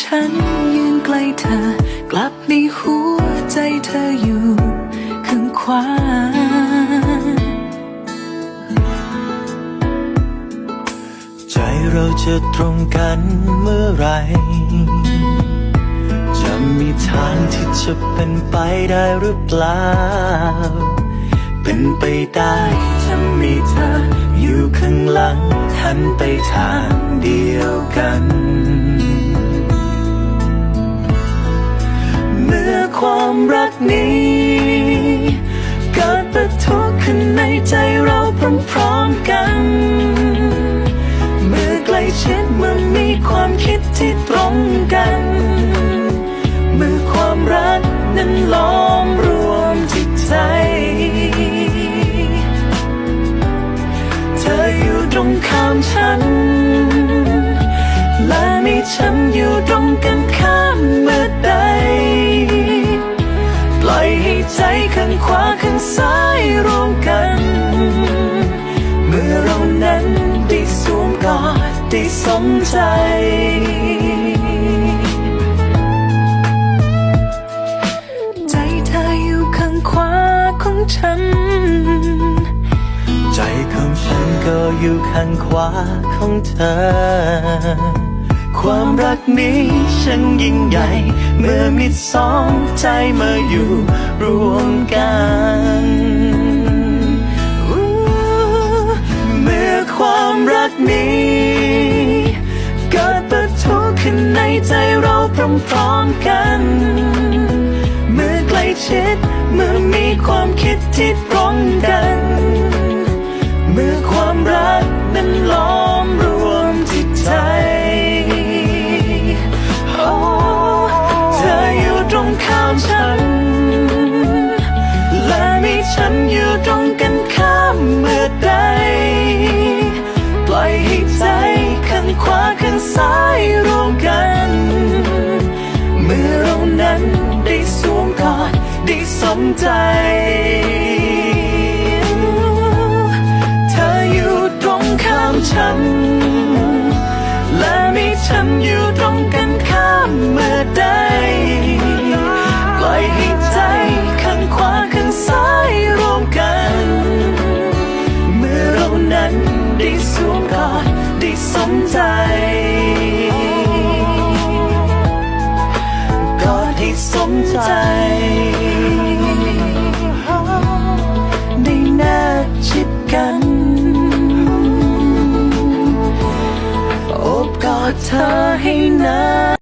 ฉันยืนใกล้เธอ กลับมีหัวใจเธออยู่ข้างขวาใจเราจะตรงกันเมื่อไร จะมีทางที่จะเป็นไปได้หรือเปล่า เป็นไปได้ถ้ามีเธออยู่ข้างหลังหันไปทางเดียวากนี้เกิดประทุขึ้นในใจเราพร้อมๆกัน เมื่อใกล้ชิดเมื่อมีความคิดที่ตรงกัน เมื่อความรักนั้นล้อมรวมจิตใจ เธออยู่ตรงข้ามฉัน และมีฉันอยู่ตรงกัน ใจ ใจเธออยู่ข้างขวาของฉัน ใจของฉันก็อยู่ข้างขวาของเธอ ความรักนี้ช่างยิ่งใหญ่ เมื่อมีสองใจมาอยู่รวมกัน พร้อมกันเมื่อใกล้ชิดเมื่อมีความคิดที่ตรงกัน ใจ เธออยู่ตรงข้ามฉัน และมีฉันอยู่ตรงกันข้ามเมื่อใดปล่อยให้ใจข้างขวาข้างซ้ายรวมกัน เมื่อเรานั้นได้สวมกอดได้สมใจกอดให้สมใจ เธอให้นาน